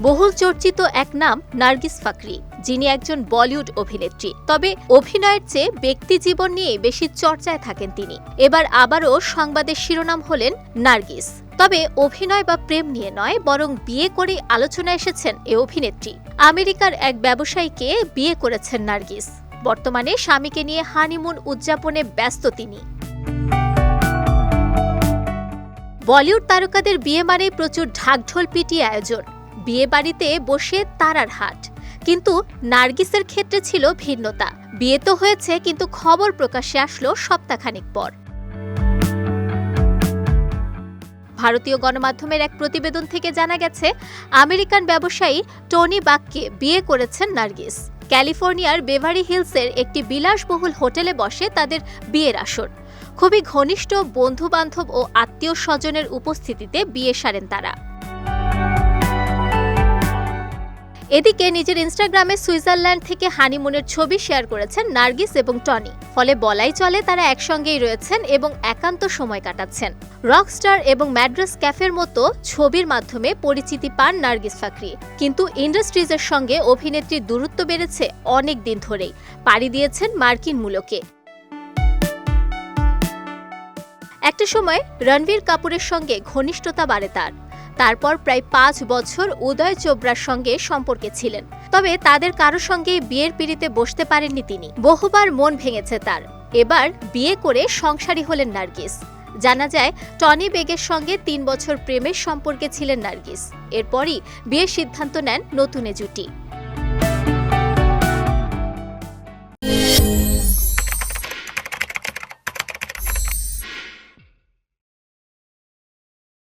বহুল চর্চিত এক নাম নার্গিস ফাকরি, যিনি একজন বলিউড অভিনেত্রী। তবে অভিনয়ের চেয়ে ব্যক্তি জীবন নিয়ে বেশি চর্চায় থাকেন তিনি। এবার আবারও সংবাদের শিরোনাম হলেন নার্গিস। তবে অভিনয় বা প্রেম নিয়ে নয়, বরং বিয়ে করেই আলোচনা এসেছেন এ অভিনেত্রী। আমেরিকার এক ব্যবসায়ীকে বিয়ে করেছেন নার্গিস। বর্তমানে স্বামীকে নিয়ে হানিমুন উদযাপনে ব্যস্ত তিনি। বলিউড তারকাদের বিয়ে মানেই প্রচুর ঢাকঢোল পিটিয়ে আয়োজন। বিয়ে বাড়িতে বসে তারার হাট। কিন্তু নার্গিসের ক্ষেত্রে ছিল ভিন্নতা। বিয়ে তো হয়েছে, কিন্তু খবর প্রকাশে আসলো সপ্তাহখানিক পর। ভারতীয় গণমাধ্যমের এক প্রতিবেদন থেকে জানা গেছে, আমেরিকান ব্যবসায়ী টনি বাককে বিয়ে করেছেন নার্গিস। ক্যালিফোর্নিয়ার বেভারি হিলসের একটি বিলাসবহুল হোটেলে বসে তাদের বিয়ের আসর। খুবই ঘনিষ্ঠ বন্ধু বান্ধব ও আত্মীয় স্বজনের উপস্থিতিতে বিয়ে সারেন তারা। এদিকে নিজের ইনস্টাগ্রামে সুইজারল্যান্ড থেকে হানিমুনের ছবি শেয়ার করেছেন নার্গিস এবং টনি। ফলে বলাই চলে তারা একসঙ্গেই রয়েছেন এবং একান্ত সময় কাটাচ্ছেন। রকস্টার এবং ম্যাড্রাস ক্যাফের মতো ছবির মাধ্যমে পরিচিতি পান নার্গিস ফাকরি। কিন্তু ইন্ডাস্ট্রিজের সঙ্গে অভিনেত্রীর দূরত্ব বেড়েছে অনেক দিন ধরেই। পাড়ি দিয়েছেন মার্কিন মূলকে। একটা সময় রণবীর কাপুরের সঙ্গে ঘনিষ্ঠতা বাড়ে তার। তারপর প্রায় পাঁচ বছর উদয় চোপড়ার সঙ্গে সম্পর্কে ছিলেন। তবে তাদের কারও সঙ্গে বিয়ের পিড়িতে বসতে পারেননি তিনি। বহুবার মন ভেঙেছে তার। এবার বিয়ে করে সংসারী হলেন নার্গিস। জানা যায়, টনি বেগের সঙ্গে তিন বছর প্রেমের সম্পর্কে ছিলেন নার্গিস। এরপরই বিয়ের সিদ্ধান্ত নেন নতুন জুটি।